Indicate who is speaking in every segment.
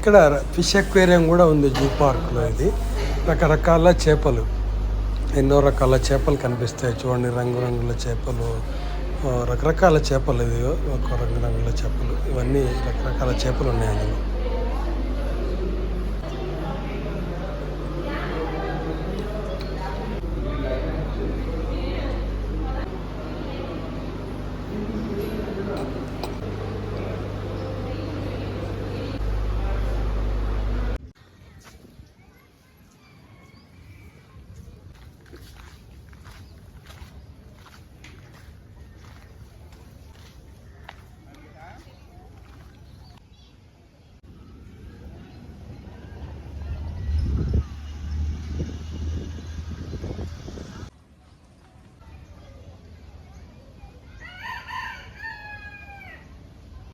Speaker 1: ఇక్కడ fish aquarium కూడా ఉంది జూ పార్క్లో ఇది. రకరకాల చేపలు. ఎన్నో రకాల చేపలు కనిపిస్తాయి. చూడండి రంగురంగుల చేపలు. రకరకాల చేపలు ఇది. ఒక రంగురంగుల చేపలు. ఇవన్నీ రకరకాల చేపలు ఉన్నాయి అందులో.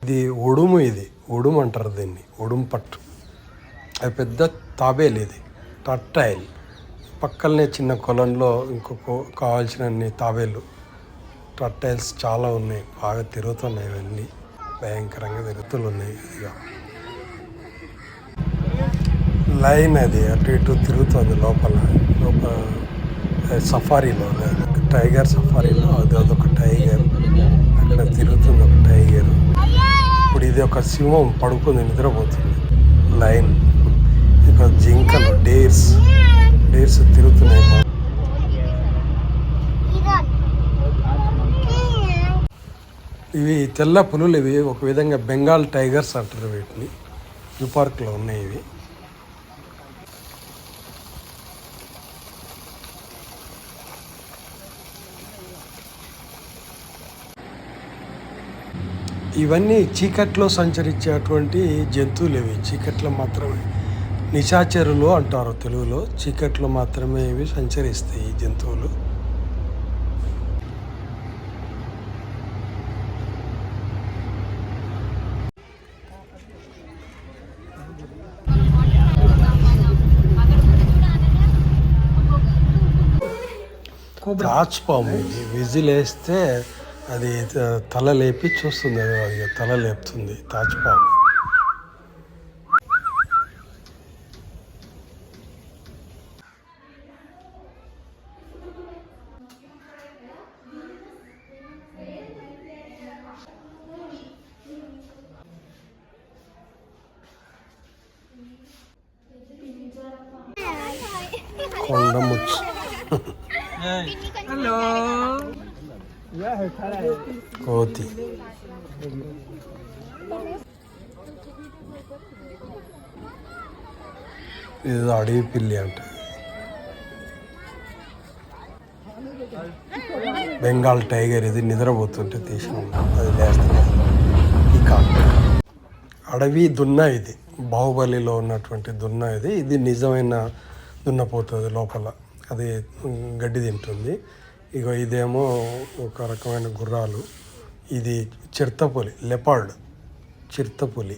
Speaker 1: ఇది ఒడుము ఇది. ఒడుము అంటారు దీన్ని. ఒడుము పట్టు. అది పెద్ద తాబేలు ఇది. టర్టైల్. పక్కనే చిన్న కొలంలో ఇంకొక కావాల్సినన్ని తాబేలు. టర్టైల్స్ చాలా ఉన్నాయి. బాగా తిరుగుతున్నాయి ఇవన్నీ. భయంకరంగా తిరుగుతులు ఉన్నాయి ఇదిగా. లైన్ అది. అటు ఇటు తిరుగుతుంది లోపల. లోపల సఫారీలో. టైగర్ సఫారీలో. అది అదొక టైగర్. ఇది ఒక సింహం పడుకుంది నిద్రపోతుంది. లైన్. ఇక జింకలు డేర్స్. డేర్స్ తిరుగుతున్నాయి. ఇవి తెల్ల పులులు ఇవి. ఒక విధంగా బెంగాల్ టైగర్స్ అంటారు వీటిని. జూ పార్క్లో ఉన్నాయి ఇవి. ఇవన్నీ చీకట్లో సంచరించేటువంటి జంతువులు ఇవి. చీకట్లో మాత్రమే. నిశాచరులు అంటారు తెలుగులో. చీకట్లో మాత్రమే ఇవి సంచరిస్తాయి ఈ జంతువులు. రాజ్పాము ఇది విజిల్ వేస్తే అది త- తల లేపి చూస్తుంది అది అది తల లేపుతుంది తాజ్పాము కొండ ముచ్చు కోతి. ఇది అడవి పిల్లి అంట. బెంగాల్ టైగర్ ఇది నిద్రపోతుంటే తీసిన అది లేస్తుంది ఈ కాక్ అడవి దున్న ఇది. బాహుబలిలో ఉన్నటువంటి దున్న ఇది. ఇది నిజమైన దున్నపోతుంది లోపల. అది గడ్డి తింటుంది. ఇగో ఇదేమో ఒక రకమైన గుర్రాలు. ఇది చిరుతపులి లెపార్డ్ చిరుతపులి.